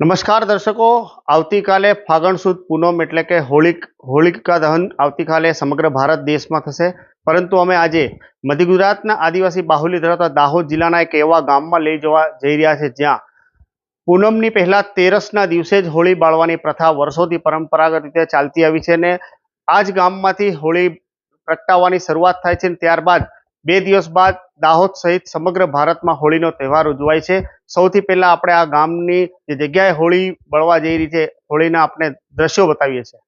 નમસ્કાર દર્શકો, આવતીકાલે ફાગણ સુદ પૂનમ એટલે કે હોળિક હોળિકા દહન આવતીકાલે સમગ્ર ભારત દેશમાં થશે. પરંતુ અમે આજે મધ્ય ગુજરાતના આદિવાસી બાહુલી ધરાવતા દાહોદ જિલ્લાના એક એવા ગામમાં લઈ જવા જઈ રહ્યા છે જ્યાં પૂનમની પહેલાં તેરસના દિવસે જ હોળી બાળવાની પ્રથા વર્ષોથી પરંપરાગત રીતે ચાલતી આવી છે અને આ જ ગામમાંથી હોળી પ્રગટાવવાની શરૂઆત થાય છે અને ત્યારબાદ બે દિવસ બાદ દાહોદ સહિત સમગ્ર ભારતમાં હોળીનો તહેવાર ઉજવાય છે. સૌથી પહેલા આપણે આ ગામની જે જગ્યાએ હોળી બળવા જઈ રહી છે, હોળીના આપણે દ્રશ્યો બતાવીએ છીએ.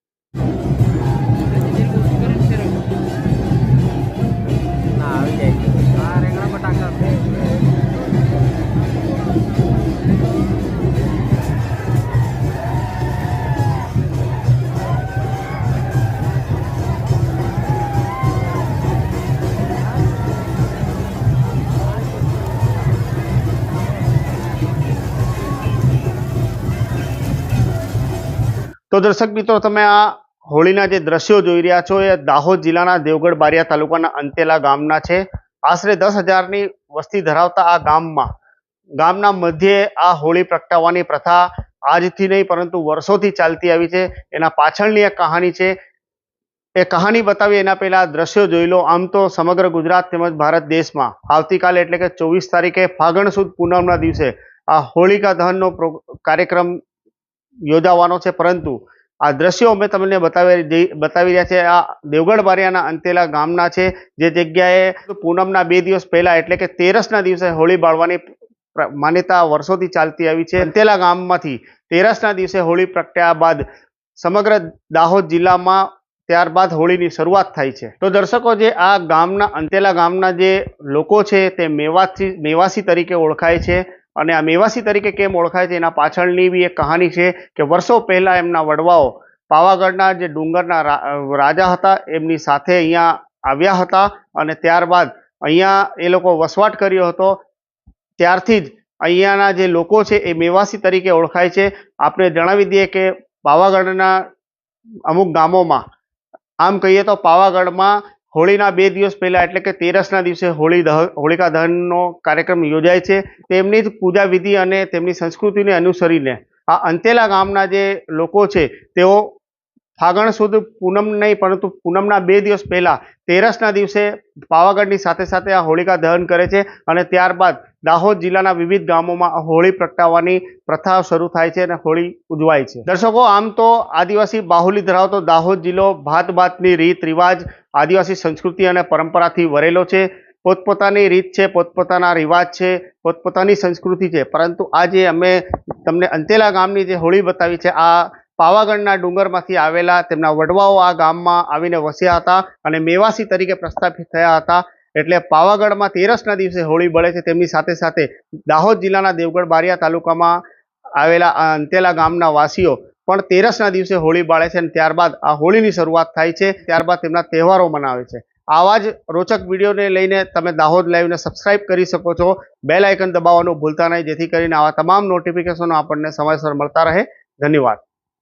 તો દર્શક મિત્રો, તમે આ હોળીના જે દ્રશ્યો જોઈ રહ્યા છો, એ દાહોદ જિલ્લાના દેવગઢ બારિયા તાલુકાના અંતેલા ગામના છે. આશરે દસ હજારની વસ્તી ધરાવતા આ ગામમાં, ગામના મધ્યે આ હોળી પ્રગટાવવાની પ્રથા આજથી નહીં, પરંતુ વર્ષોથી ચાલતી આવી છે. એના પાછળની એક કહાની છે. એ કહાની બતાવી એના પહેલા દ્રશ્યો જોઈ લો. આમ તો સમગ્ર ગુજરાત તેમજ ભારત દેશમાં આવતીકાલે એટલે કે ચોવીસ તારીખે ફાગણ સુદ પૂનમના દિવસે આ હોળિકા દહનનો કાર્યક્રમ યોજાવાનો છે. પરંતુ આ દ્રશ્યો અમે તમને બતાવી બતાવી રહ્યા છે. આ દેવગઢ બારિયાના અંતેલા ગામના છે. જે જગ્યાએ પૂનમના બે દિવસ પહેલા એટલે કે તેરસના દિવસે હોળી બાળવાની માન્યતા વર્ષોથી ચાલતી આવી છે. અંતેલા ગામમાંથી તેરસના દિવસે હોળી પ્રગટ્યા બાદ સમગ્ર દાહોદ જિલ્લામાં ત્યારબાદ હોળીની શરૂઆત થાય છે. તો દર્શકો, જે આ ગામના, અંતેલા ગામના જે લોકો છે તે મેવાસી મેવાસી તરીકે ઓળખાય છે. અને આ મેવાસી તરીકે કેમ ઓળખાય છે? એના પાછળની બી એક કહાની છે કે વર્ષો પહેલાં એમના વડવાઓ પાવાગઢના જે ડુંગરના રાજા હતા, એમની સાથે અહીંયા આવ્યા હતા અને ત્યારબાદ અહીંયા એ લોકો વસવાટ કર્યો હતો. ત્યારથી જ અહીંયાના જે લોકો છે એ મેવાસી તરીકે ઓળખાય છે. આપણે જણાવી દઈએ કે પાવાગઢના અમુક ગામોમાં, આમ કહીએ તો પાવાગઢમાં હોળીના બે દિવસ પહેલાં, એટલે કે તેરસના દિવસે હોળી દહ, હોળિકા દહનનો કાર્યક્રમ યોજાય છે. તેમની જ પૂજા વિધિ અને તેમની સંસ્કૃતિને અનુસરીને આ અંતેલા ગામના જે લોકો છે, તેઓ ફાગણ સુદ પૂનમ નહીં, પરંતુ પૂનમના બે દિવસ પહેલાં, તેરસના દિવસે પાવાગઢની સાથે સાથે આ હોળિકા દહન કરે છે અને ત્યારબાદ દાહોદ જિલ્લાના વિવિધ ગામોમાં હોળી પ્રગટાવવાની પ્રથા શરૂ થાય છે અને હોળી ઉજવાય છે. દર્શકો, આમ તો આદિવાસી બાહુલી ધરાવતો દાહોદ જિલ્લો ભાત ભાતની રીત રિવાજ, આદિવાસી સંસ્કૃતિ અને પરંપરાથી વરેલો છે. પોતપોતાની રીત છે, પોતપોતાના રિવાજ છે, પોતપોતાની સંસ્કૃતિ છે. પરંતુ આજે અમે તમને અંતેલા ગામની જે હોળી બતાવી છે, આ પાવાગઢના ડુંગરમાંથી આવેલા તેમના વડવાઓ આ ગામમાં આવીને વસ્યા હતા અને મેવાસી તરીકે પ્રસ્થાપિત થયા હતા. એટલે પાવાગઢમાં તેરસના દિવસે હોળી બળે છે. તેમની સાથે સાથે દાહોદ જિલ્લાના દેવગઢ બારિયા તાલુકામાં આવેલા અંતેલા ગામના વાસીઓ પણ તેરસના દિવસે હોળી બાળે છે અને ત્યારબાદ આ હોળીની શરૂઆત થાય છે. ત્યારબાદ તેમના તહેવારો મનાવે છે. આવા જ રોચક વિડીયોને લઈને તમે દાહોદ લાઈવને સબસ્ક્રાઇબ કરી શકો છો. બેલ આઇકન દબાવવાનું ભૂલતા નહીં. જેથી કરીને આવા તમામ નોટિફિકેશનો આપણને સમયસર મળતા રહે. ધન્યવાદ.